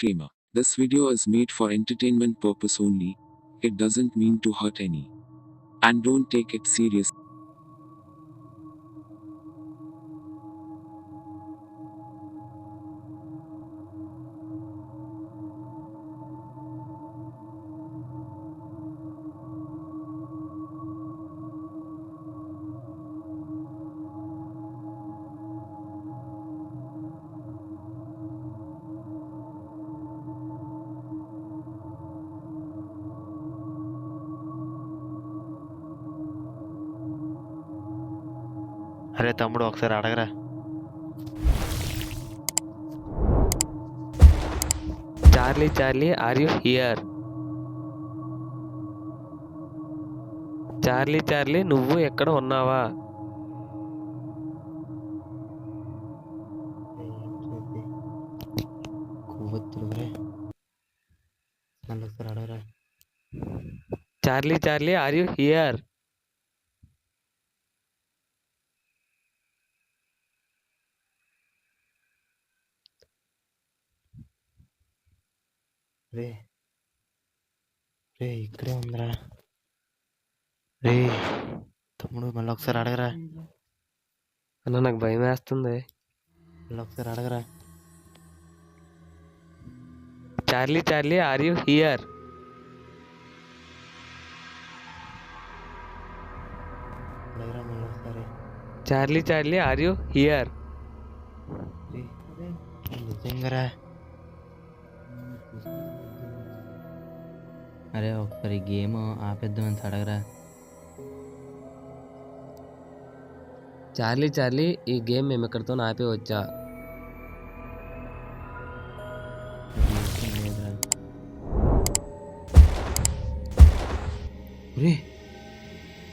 Disclaimer This video is made for entertainment purpose only. It doesn't mean to hurt any. And don't take it serious. అరే తమ్ముడు ఒకసారి అడగరా. Charlie Charlie are you here? Charlie Charlie నువ్వు ఎక్కడ ఉన్నావా? Charlie Charlie are you here? రే రే ఇక్కడే ఉందిరా. రే తమ్ముడు మళ్ళీ ఒకసారి అడగరా. అన్న నాకు భయం వేస్తుంది. మళ్ళీ ఒకసారి అడగరా. Charlie Charlie are you here? అడగరా మళ్ళీ ఒకసారి. Charlie Charlie are you here? రే. అరే ఒకసారి గేమ్ ఆపేద్దామని అడగరా చార్లీ చార్లీ ఈ గేమ్ మేము ఇక్కడితో ఆపేవచ్చా ఏం లేదురా రే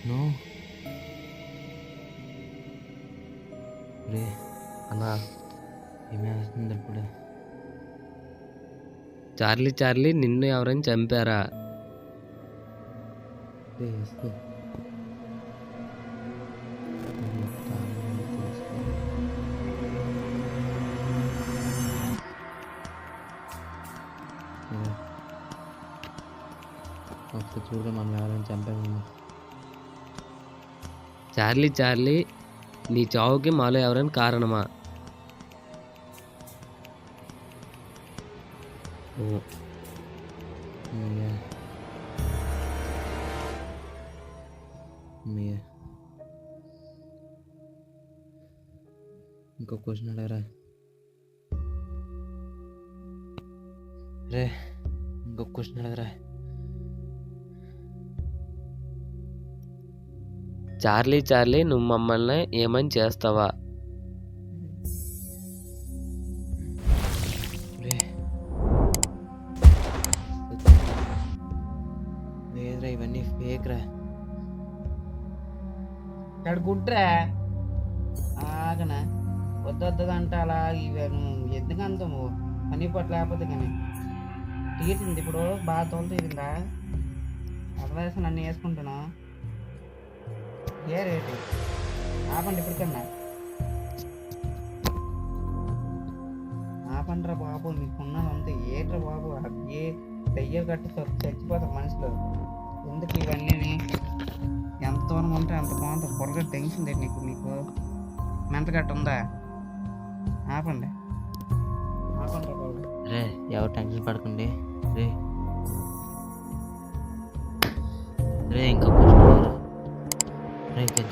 నో. రే అన్నా. ఏమేస్తుంది ఇప్పుడు చార్లీ చార్లీ నిన్ను ఎవరైనా చంపారా? రే వేసుకో ఒకసారి మనం ఎవరైనా చంపామేమో చార్లీ చార్లీ నీ చావుకి మాలో ఎవరైనా కారణమా? ఓ, అమ్మయ్య. ఇంకో క్వశ్చన్ అడగరా? రే ఇంకో క్వశ్చన్ అడగరా? చార్లీ చార్లీ నువ్వు మమ్మల్ని ఏమని చేస్తావా? లేదురా ఇవన్నీ ఫేక్ రా. ఇక్కడ కుట్రా ఆగనా వద్దొద్దు అలా అలా ఎందుకు అంతము పని పట్ల లేకపోతే కానీ. తీసింది ఇప్పుడు బాగా తోలు తీరిందా అదవేసి నన్ను వేసుకుంటున్నా. ఏ రేటు? ఆపండి ఇప్పటికన్నా. ఆపండిరా బాబు మీకున్నది ఏట్రా బాబు? ఏ దయ్య కట్టి చచ్చిపోతారు మనుషులు. ఎందుకు ఇవన్నీ? ఎంత దూరం ఉంటే అంత బాగుంటుంది. పొరగా టెన్షన్ లేదు నీకు నీకు మెంతగట్ట ఉందా? ఆపండి. ఆపండి రే ఎవరు టెన్షన్ పడకండి. రే. రే ఇంకా రే పెద్ద